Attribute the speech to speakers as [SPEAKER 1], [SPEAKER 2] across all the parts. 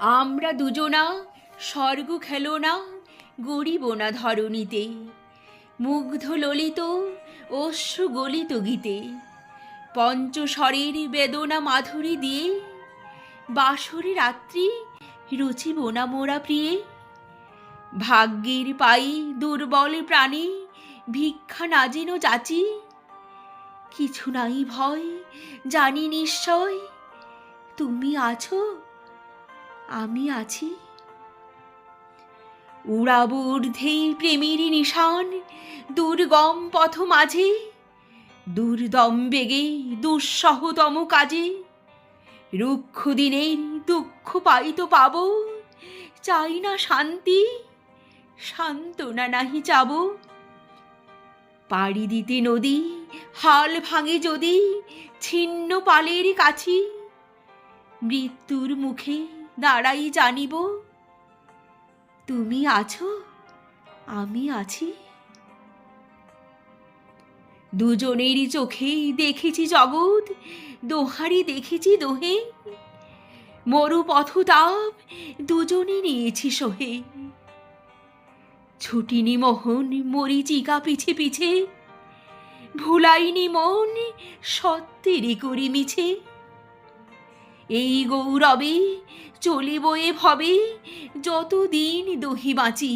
[SPEAKER 1] আমরা দুজনা স্বর্গ খেলো না গড়িব না ধরণীতে। মুগ্ধ ললিত, অশ্রু গলিত গীতে। পঞ্চস্বরের বেদনা মাধুরী দিয়ে, বাসরে রাত্রি রুচিব না মোরা প্রিয়ে। ভাগ্যের পাই দুর্বল প্রাণী, ভিক্ষা না যেন যাচি। কিছু নাই ভয়, জানি নিশ্চয়, তুমি আছো আমি আছি। উড়াব প্রেমেরই নিশান, দুর্গম পথ মাঝে, দুর্দম বেগে, দুঃসহতম কাজে। রুক্ষ দিনের দুঃখ পাইত পাব, চাই না শান্তি, সান্ত্বনা নাহি চাব। পাড়ি দিতে নদী, হাল ভাঙে যদি, ছিন্ন পালের কাছি, মৃত্যুর মুখে দাঁড়াই জানিব। তুমি আছো? আমি আছি। দুজনেরই চোখেই দেখেছি জগৎ, দোহারি দেখেছি দোহে। মরু পথতাপ দুজনে নিয়েছি সোহে। ছুটিনি মোহন, মরিচিকা পিছে পিছে। ভুলাইনি মন, সত্যেরই করি মিছে। এই গৌরবে চলিব এ ভবে, যতদিন দহি বাঁচি।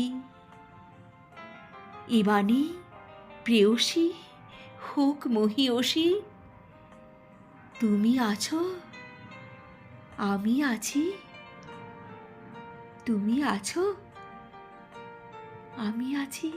[SPEAKER 1] এবানি প্রেয়সী, হোক মহিয়সী, তুমি আছো, আমি আছি, তুমি আছো, আমি আছি।